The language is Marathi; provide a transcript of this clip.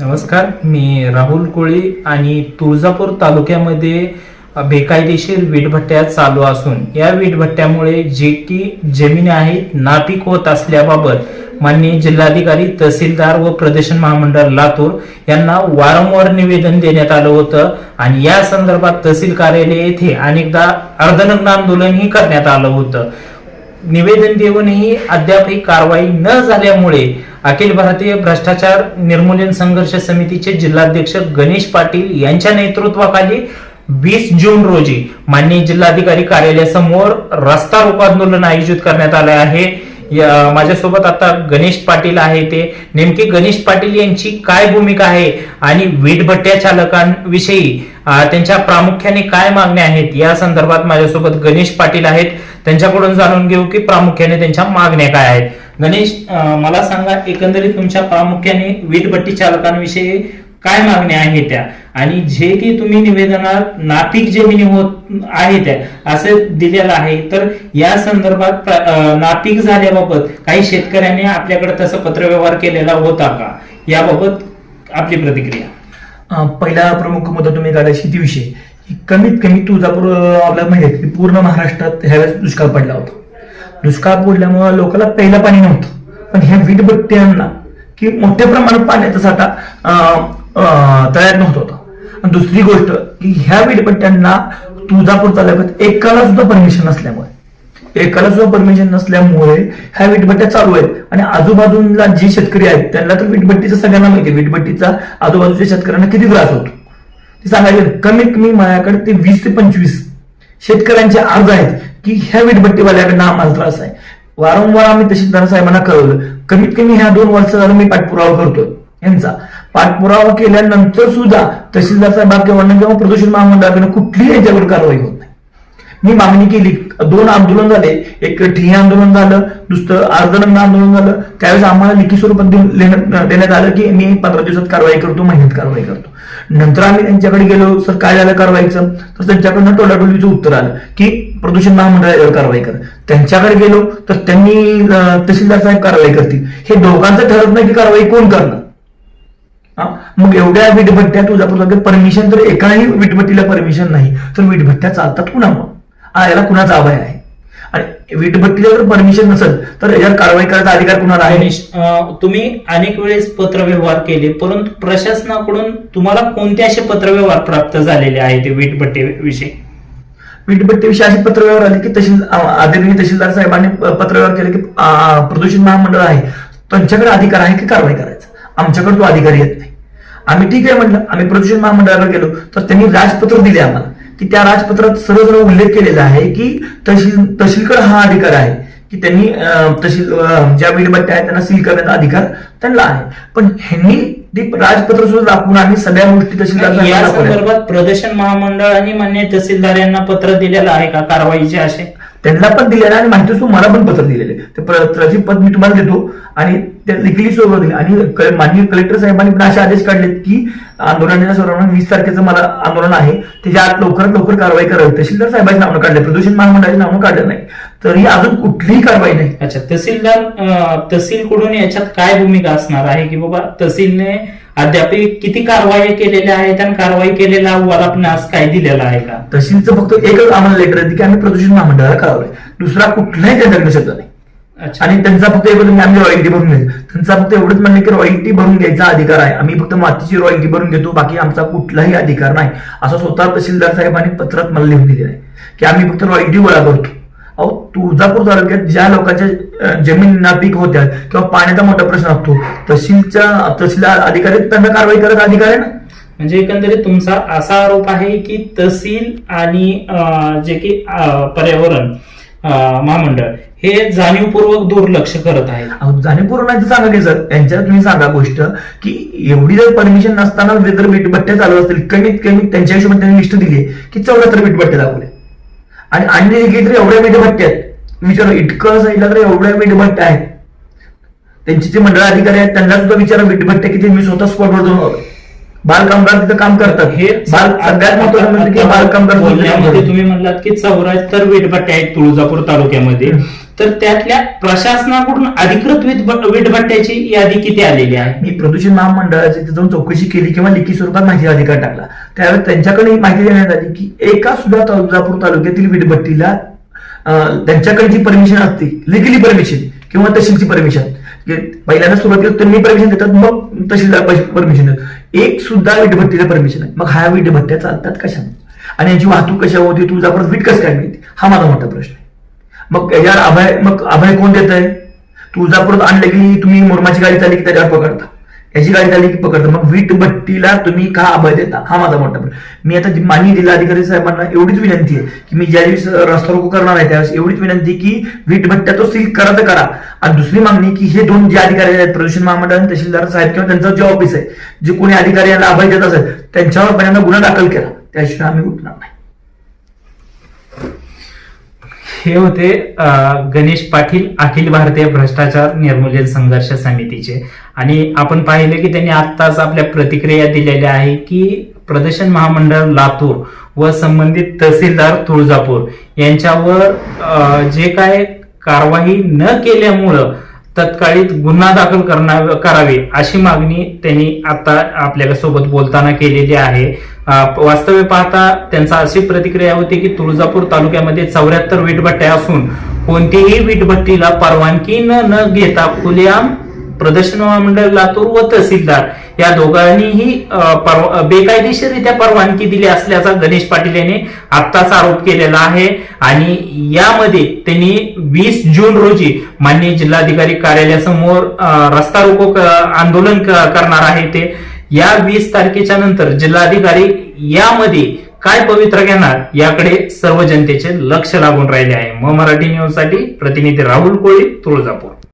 नमस्कार मी राहुल कोळी आणि तुळजापूर तालुक्यामध्ये बेकायदेशीर वीटभट्ट्या चालू असून या वीटभट्ट्यामुळे जे की जमीन आहेत नापीक होत असल्याबाबत माननीय जिल्हाधिकारी तहसीलदार व प्रदर्शन महामंडळ लातूर यांना वारंवार निवेदन देण्यात आलं होतं आणि या संदर्भात तहसील कार्यालय येथे अनेकदा अर्धनग्न आंदोलनही करण्यात आलं होतं. निवेदन देऊनही अद्यापही कारवाई न झाल्यामुळे अखिल भारतीय भ्रष्टाचार निर्मूलन संघर्ष समितीचे जिल्हाध्यक्ष गणेश पाटील यांच्या नेतृत्वाखाली वीस जून रोजी माननीय जिल्हाधिकारी कार्यालयासमोर रस्ता रोको आंदोलन आयोजित करण्यात आले आहे. माझ्यासोबत आता गणेश पाटील आहे ते. नेमके गणेश पाटील यांची काय भूमिका आहे आणि वीटभट्ट्या चालकांविषयी त्यांच्या प्रामुख्याने काय मागण्या आहेत? या संदर्भात माझ्यासोबत गणेश पाटील आहेत. त्यांच्याकडून जाणून घेऊ की प्रामुख्याने त्यांच्या मागण्या काय आहेत. गणेश मला सांगा एकंदरीत तुमच्या प्रामुख्याने वीटभट्टी चालकांविषयी काय मागण्या आहेत त्या? आणि जे की तुम्ही निवेदनात नापीक जमिनी होत आहे त्या असं दिलेलं आहे तर या संदर्भात नापिक नापीक झाल्याबाबत काही शेतकऱ्यांनी आपल्याकडे तसं पत्रव्यवहार केलेला होता का? याबाबत आपली प्रतिक्रिया. पहिला प्रमुख मुद्दा तुम्ही काढला शेतीविषयी. कमीत कमी तुळजापूर आपल्या माहिती पूर्ण महाराष्ट्रात ह्यावेळेस दुष्काळ पडला होता. दुष्काळ पडल्यामुळे लोकांना प्यायला पाणी नव्हतं. पण ह्या वीटभट्ट्यांना की मोठ्या प्रमाणात पाण्याचा साठा अं, तयार नव्हता होता. आणि दुसरी गोष्ट की ह्या वीटभट्ट्यांना तुळजापूर तालुक्यात एकाला सुद्धा परमिशन नसल्यामुळे. एकाला सुद्धा परमिशन नसल्यामुळे ह्या वीटभट्ट्या चालू आहेत. आणि आजूबाजूला जे शेतकरी आहेत त्यांना तर वीटभट्टीचा सगळ्यांना माहिती आहे. वीटभट्टीचा आजूबाजूच्या शेतकऱ्यांना किती त्रास होतो. ते सांगायचे कमीत कमी माझ्याकडे ते वीस ते पंचवीस शेतकऱ्यांचे अर्ज आहेत. की ह्या वीटभट्टीवाल्याकडनं आम्हाला त्रास आहे. वारंवार आम्ही तहसीलदार साहेबांना कळवलं. कमीत कमी ह्या दोन वर्ष झालं मी पाठपुरावा करतोय. यांचा. पाठपुरावा केल्यानंतर सुद्धा तहसीलदार साहेब किंवा प्रदूषण महामंडळाकडे कुठलीही यांच्यावर कारवाई होत मी मागणी केली. दोन आंदोलन झाले. एक ठिय्या आंदोलन झालं दुसरं अर्धरंग आंदोलन झालं. त्यावेळेस आम्हाला लिखी स्वरूपात देऊन- देण्यात आलं की मी पंधरा दिवसात कारवाई करतो महिन्यात कारवाई करतो. नंतर आम्ही त्यांच्याकडे गेलो सर काय झालं कारवाईचं? तर त्यांच्याकडनं टोलाटोलीचं उत्तर आलं की प्रदूषण महामंडळावर कारवाई कर. त्यांच्याकडे गेलो तर त्यांनी तहसीलदार साहेब कारवाई करतील. हे दोघांचं ठरत नाही की कारवाई कोण करणार. मग एवढ्या विटभट्ट्या तुझ्या परमिशन तर एकाही विटभट्टीला परमिशन नाही. तर विटभट्ट्या चालतात कुणामुळे? याला कुणाचा अभय आहे? आणि वीटभट्टीला जर परमिशन नसेल तर याच्यावर कारवाई करायचा अधिकार कुणाला आहे? अं, तुम्ही अनेक वेळेस पत्रव्यवहार केले परंतु प्रशासनाकडून तुम्हाला कोणते असे पत्रव्यवहार प्राप्त झालेले आहेत ते वीटभट्टी विषयी? वीटभट्टीविषयी असे पत्रव्यवहार आले की तहसील आदरणीय तहसीलदार साहेबांनी प- पत्रव्यवहार केले की प्रदूषण महामंडळ आहे. त्यांच्याकडे अधिकार आहे की कारवाई करायचा? आमच्याकडे तो अधिकारी येत नाही. आम्ही ठीक आहे म्हटलं आम्ही प्रदूषण महामंडळाकडे गेलो तर त्यांनी राजपत्र दिले आम्हाला. की त्या राजपत्रात सर्व उल्लेख केलेला आहे की तहसील तहसीलकडे हा अधिकार आहे की त्यांनी तहसील ज्या वीटभट्ट्या आहेत त्यांना सील करण्याचा अधिकार त्यांना आहे. पण ह्यांनी राजपत्र सुद्धा दाखवून आम्ही सगळ्या गोष्टी तहसीलदार या. संदर्भात प्रदर्शन महामंडळाने मान्य तहसीलदार यांना पत्र दिलेलं आहे का? कारवाईचे असे? त्यांना पण दिलेलं आणि माहिती असतो मला पण पत्र दिलेले ते पत्राची पद मी तुम्हाला देतो. आणि त्या लिखली सोबत दिली. आणि माननीय कलेक्टर साहेबांनी पण असे आदेश काढलेत की आंदोलनाच्या सर्वांना वीस तारखेचं मला आंदोलन आहे. त्याच्या आत लवकरात लवकर कारवाई करावी. तहसीलदार साहेबांची नावं काढले. प्रदूषण महामंडळाची नावं काढलं नाही. तरी अजून कुठलीही कारवाई नाही. अच्छा तहसीलदार तहसील तहसीलकडून याच्यात काय भूमिका असणार आहे? की बाबा तहसीलने अद्याप किती कारवाई केलेल्या आहेत आणि कारवाई केलेला अहवाल आपणास काय दिलेला आहे का? तहसीलचं फक्त एकच आम्हाला लेटर येते की आम्ही प्रदूषण महामंडळाला कळवलंय. दुसरा कुठलाही त्यांच्याकडे शब्द नाही. अच्छा. आणि त्यांचा फक्त एवढं म्हणजे आम्ही रॉयल्टी भरून घ्यायचं त्यांचा फक्त एवढंच म्हणणं की रॉयल्टी भरून घ्यायचा अधिकार आहे. आम्ही फक्त मातीची रॉयल्टी भरून घेतो बाकी आमचा कुठलाही अधिकार नाही. असं स्वतः तहसीलदार साहेबांनी पत्रात मला लिहून दिलेलं आहे. की आम्ही फक्त रॉयल्टी गोळा करतो. अहो तुळजापूर तालुक्यात ज्या लोकांच्या जमीन नापीक होत्या किंवा पाण्याचा मोठा प्रश्न असतो तहसीलच्या तहसीलदार अधिकारी त्यांना कारवाई करायचा अधिकार आहे ना? म्हणजे एकंदरीत तुमचा असा आरोप आहे की तहसील आणि जे की पर्यावरण महामंडळ हे जाणीवपूर्वक दुर्लक्ष करत आहे. जाणीवपूर्वक नाही सांगा की सर यांच्यात तुम्ही सांगा गोष्ट की एवढी जर परमिशन नसताना जर वीटभट्ट्या चालू असतील कमीत कमी त्यांच्या हिशोबाने त्यांनी लिस्ट दिली की चौऱ्याहत्तर वीटभट्ट्या दाखवल्या आणि अन्य एकी तर एवढ्या वीटभट्ट्या आहेत. विचार इतकं साईडला तर एवढ्या वीटभट्ट्या आहेत. त्यांचे जे मंडळ अधिकारी आहेत त्यांना सुद्धा विचारा वीटभट्ट्या किती मी स्वतः स्पॉटवर जाऊन आलोय. बालकामगार तिथं काम करतात. हे बाल सगळ्यात महत्वाचं म्हणजे की बालकामगार बोलण्यामध्ये तिथं काम तुम्ही म्हणलात की चौऱ्याहत्तर वीटभट्ट्या आहेत तुळजापूर तालुक्यामध्ये. तर त्यातल्या प्रशासनाकडून अधिकृत वीट- वीटभट्ट्याची यादी किती आलेली आहे? मी प्रदूषण महामंडळाची तिथे जाऊन चौकशी केली किंवा लिखित स्वरूपात माहिती अधिकार टाकला. त्यावेळेस त्यांच्याकडे ही माहिती देण्यात आली की एका सुद्धा तुळजापूर तालुक्यातील वीटभट्टीला त्यांच्याकडे जी परमिशन असते लिगली परमिशन किंवा तहसीलची परमिशन पहिल्यांदा सुरुवातीला तुम्ही परमिशन देतात मग तहसीलदार परमिशन देतात. एक सुद्धा वीटभट्टीला परमिशन आहे मग ह्या वीटभट्ट्या चालतात कशा आणि याची वाहतूक कशा होती तुळजापूर वीट कसं काय मिळते? हा माझा मोठा प्रश्न आहे. मग याच्यावर अभय मग अभय कोण देत आहे तुळजापुरात आणलं की तुम्ही मुरमाची गाडी चालली की त्याच्यावर पकडता. याची गाडी चालली की पकडता. मग वीट भट्टीला तुम्ही का अभय देता? हा माझा मोठा प्रश्न. मी आता जी- माननीय जिल्हाधिकारी साहेबांना एवढीच विनंती आहे की मी ज्यावेळेस रस्ता रोको करणार आहे त्यावेळेस एवढीच विनंती की वीट भट्ट्या तो सील करा तर करा. आणि दुसरी मागणी की हे दोन जे अधिकारी आहेत प्रदूषण महामंडळ आणि तहसीलदार साहेब किंवा त्यांचं जे ऑफिस आहे जे कोणी अधिकारी यांना अभय देत असेल त्यांच्यावर पहिल्यांदा गुन्हा दाखल केला. त्याशिवाय आम्ही उठणार नाही. हे होते गणेश पाटील अखिल भारतीय भ्रष्टाचार निर्मूलन संघर्ष समितीचे. आणि आपण पाहिले की त्यांनी आत्ताच आपल्या प्रतिक्रिया दिलेल्या आहे की प्रदर्शन महामंडळ लातूर व संबंधित तहसीलदार तुळजापूर यांच्यावर जे काय कारवाई न केल्यामुळं तत्काळीत गुन्हा दाखल करणार करावे अशी मागणी त्यांनी आता आपल्याला सोबत बोलताना केलेली आहे. वास्तव्य पाहता त्यांचा अशी प्रतिक्रिया होती की तुळजापूर तालुक्यामध्ये चौऱ्याहत्तर वीटभट्ट्या असून कोणतीही वीटभट्टीला परवानगी न न घेता खुलेआम प्रदर्शन महामंडळ लातूर व तहसीलदार. या दोघांनीही अं, बेकायदेशीररित्या परवानगी दिली असल्याचा गणेश पाटील यांनी आत्ताच आरोप केलेला आहे. आणि यामध्ये त्यांनी वीस जून रोजी माननीय जिल्हाधिकारी कार्यालयासमोर रस्ता रोको आंदोलन करणार आहे ते. या वीस तारखेच्या नंतर जिल्हाधिकारी यामध्ये काय पवित्र घेणार याकडे सर्व जनतेचे लक्ष लागून राहिले आहे. म मराठी न्यूजसाठी प्रतिनिधी राहुल कोळी तुळजापूर.